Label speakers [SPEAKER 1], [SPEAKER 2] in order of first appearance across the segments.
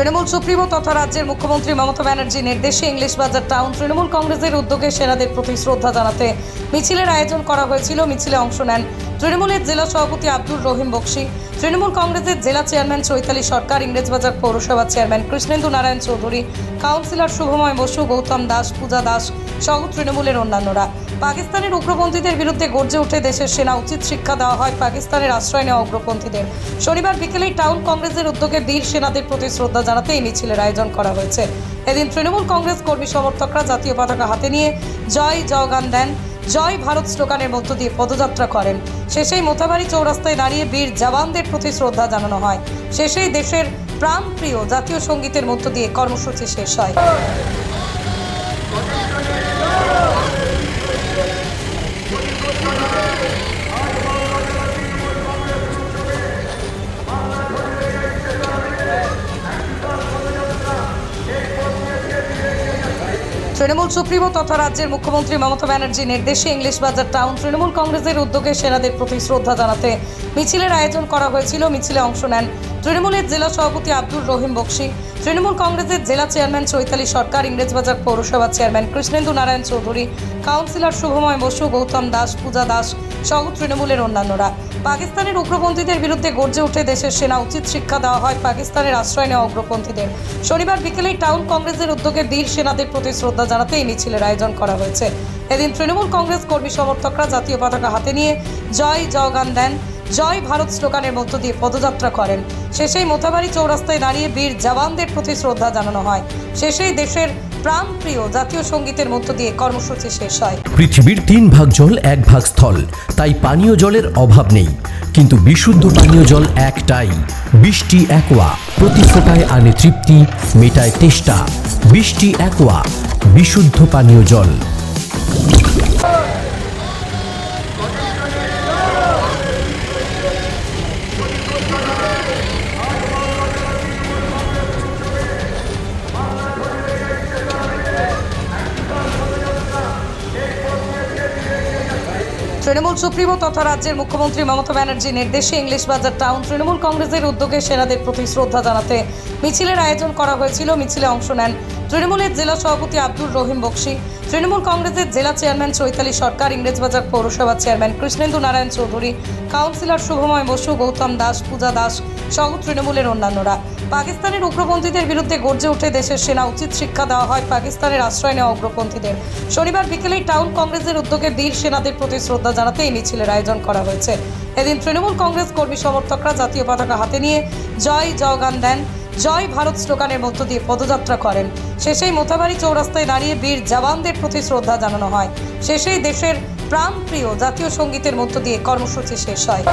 [SPEAKER 1] Trinamool supremo তথা রাজ্যের মুখ্যমন্ত্রী মমতা ব্যানার্জি নির্দেশে ইংলিশ বাজার টাউন তৃণমূল কংগ্রেসের উদ্যোগে সেনাদের প্রতি শ্রদ্ধা জানাতে মিছিলের আয়োজন করা হয়েছিল। মিছিলে অংশ নেন তৃণমূলের জেলা সভাপতি আব্দুর রহিম বক্সি। তৃণমূল কংগ্রেসের জেলা চেয়ারম্যান চৈতালি সরকার ইংরেজবাজার পৌরসভার চেয়ারম্যান কৃষ্ণেন্দু নারায়ণ চৌধুরী, কাউন্সিলর শুভময় বসু, গৌতম দাস, পূজা দাস সহ তৃণমূলের অন্যান্যরা। পাকিস্তানের উগ্রপন্থীদের বিরুদ্ধে গর্জে উঠে দেশের সেনা। উচিত শিক্ষা দেওয়া হয় পাকিস্তানের আশ্রয় নেওয়া উগ্রপন্থীদের। শনিবার বিকেলেই টাউন কংগ্রেসের উদ্যোগে বীর সেনাদের প্রতি শ্রদ্ধা জানাতে এই মিছিলের আয়োজন করা হয়েছে। এদিন তৃণমূল কংগ্রেস কর্মী সমর্থকরা জাতীয় পতাকা হাতে নিয়ে জয় জওগান দেন, জয় ভারত স্লোগানের মধ্য দিয়ে পদযাত্রা করেন। শেষেই মোথাবাড়ি চৌরাস্তায় দাঁড়িয়ে বীর জওয়ানদের প্রতি শ্রদ্ধা জানানো হয়। শেষেই দেশের প্রাণপ্রিয় জাতীয় সঙ্গীতের মধ্য দিয়ে কর্মসূচি শেষ হয়। তৃণমূল সুপ্রিমো তথা রাজ্যের মুখ্যমন্ত্রী মমতা ব্যানার্জি নির্দেশে ইংলিশ বাজার টাউন তৃণমূল কংগ্রেসের উদ্যোগে সেনাদের প্রতি শ্রদ্ধা জানাতে মিছিলের আয়োজন করা হয়েছিল। মিছিলে অংশ নেন তৃণমূলের জেলা সভাপতি আব্দুর রহিম বক্সি। তৃণমূল কংগ্রেসের জেলা চেয়ারম্যান চৈতালি সরকার, ইংরেজবাজার পৌরসভার চেয়ারম্যান কৃষ্ণেন্দু নারায়ণ চৌধুরী, কাউন্সিলর শুভময় বসু, গৌতম দাস, পূজা দাস সহ তৃণমূলের অন্যান্যরা। পাকিস্তানের উগ্রপন্থীদের বিরুদ্ধে গর্জে উঠে দেশের সেনা উচিত শিক্ষা দেওয়া হয়, পাকিস্তানের আশ্রয় নেওয়া উগ্রপন্থীদের। শনিবার বিকেলেই টাউন কংগ্রেসের উদ্যোগে বীর সেনাদের প্রতি শ্রদ্ধা জানাতে এই মিছিলের আয়োজন করা হয়েছে। এদিন তৃণমূল কংগ্রেস কর্মী সমর্থকরা জাতীয় পতাকা হাতে নিয়ে জয় জওগান দেন, জয় ভারত স্লোগানের মধ্য দিয়ে পদযাত্রা করেন। শেষেই মোথাবাড়ি চৌরাস্তায় দাঁড়িয়ে বীর জওয়ানদের প্রতি শ্রদ্ধা জানানো হয়। শেষেই দেশের প্রাণপ্রিয় জাতীয় সঙ্গীতের মধ্য দিয়ে কর্মসূচি শেষ হয়।
[SPEAKER 2] পৃথিবীর তিন ভাগ জল, এক ভাগ স্থল। তাই পানীয় জলের অভাব নেই। কিন্তু বিশুদ্ধ পানীয় জল একটাই। বৃষ্টি, একোয়া। প্রতি ফোটায় আনে তৃপ্তি, মেটায় তেষ্টা। বৃষ্টি, একোয়া। বিশুদ্ধ পানীয় জল।
[SPEAKER 1] তৃণমূল সুপ্রিমো তথা রাজ্যের মুখ্যমন্ত্রী মমতা ব্যানার্জি নির্দেশে ইংলিশ বাজার টাউন তৃণমূল কংগ্রেসের উদ্যোগে সেনাদের প্রতি শ্রদ্ধা জানাতে মিছিলের আয়োজন করা হয়েছিল। মিছিলে অংশ নেন তৃণমূলের জেলা সভাপতি আব্দুর রহিম বক্সি। তৃণমূল কংগ্রেসের জেলা চেয়ারম্যান চৈতালি সরকার, ইংরেজবাজার পৌরসভার চেয়ারম্যান কৃষ্ণেন্দু নারায়ণ চৌধুরী, কাউন্সিলর শুভময় বসু, গৌতম দাস, পূজা দাস সহ তৃণমূলের অন্যান্যরা। পাকিস্তানের উগ্রপন্থীদের বিরুদ্ধে গর্জে উঠে দেশের সেনা। উচিত শিক্ষা দেওয়া হয় পাকিস্তানের আশ্রয় নেওয়া উগ্রপন্থীদের। শনিবার বিকেলেই টাউন কংগ্রেসের উদ্যোগে বীর সেনাদের প্রতি শ্রদ্ধা জানাতে এই মিছিলের আয়োজন করা হয়েছে। এদিন তৃণমূল কংগ্রেস কর্মী সমর্থকরা জাতীয় পতাকা হাতে নিয়ে জয় জওগান দেন, জয় ভারত স্লোগানের মধ্য দিয়ে পদযাত্রা করেন। শেষেই মোথাবাড়ি চৌরাস্তায় দাঁড়িয়ে বীর জওয়ানদের প্রতি শ্রদ্ধা জানানো হয়। শেষেই দেশের প্রাণপ্রিয় জাতীয় সঙ্গীতের মধ্য দিয়ে কর্মসূচি শেষ হয়।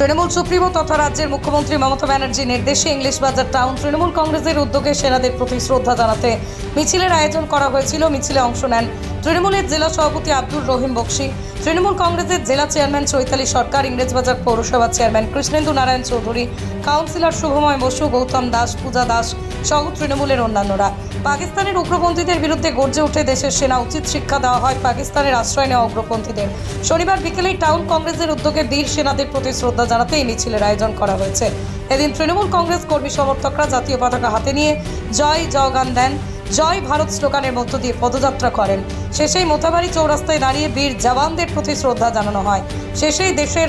[SPEAKER 1] তৃণমূল সুপ্রিমো তথা রাজ্যের মুখ্যমন্ত্রী মমতা ব্যানার্জি নির্দেশে ইংলিশ বাজার টাউন তৃণমূল কংগ্রেসের উদ্যোগে সেনাদের প্রতি শ্রদ্ধা জানাতে মিছিলের আয়োজন করা হয়েছিল। মিছিলে অংশ নেন তৃণমূলের জেলা সভাপতি আব্দুর রহিম বক্সি। তৃণমূল কংগ্রেসের জেলা চেয়ারম্যান চৈতালি সরকার ইংরেজবাজার পৌরসভার চেয়ারম্যান কৃষ্ণেন্দু নারায়ণ চৌধুরী, কাউন্সিলর শুভময় বসু, গৌতম দাস, পূজা দাস সহ তৃণমূলের অন্যান্যরা। পাকিস্তানের উগ্রপন্থীদের বিরুদ্ধে গর্জে উঠে দেশের সেনা। উচিত শিক্ষা দেওয়া হয় পাকিস্তানের আশ্রয় নেওয়া উগ্রপন্থীদের। শনিবার বিকেলেই টাউন কংগ্রেসের উদ্যোগে বীর সেনাদের প্রতি শ্রদ্ধা জানাতে এই মিছিলের আয়োজন করা হয়েছে। এদিন তৃণমূল কংগ্রেস কর্মী সমর্থকরা জাতীয় পতাকা হাতে নিয়ে জয় জওগান দেন। জয় ভারত স্লোগানের মধ্য দিয়ে পদযাত্রা করেন। শেষেই মোথাবাড়ি চৌরাস্তায় দাঁড়িয়ে বীর জওয়ানদের প্রতি শ্রদ্ধা জানানো হয়। শেষেই দেশের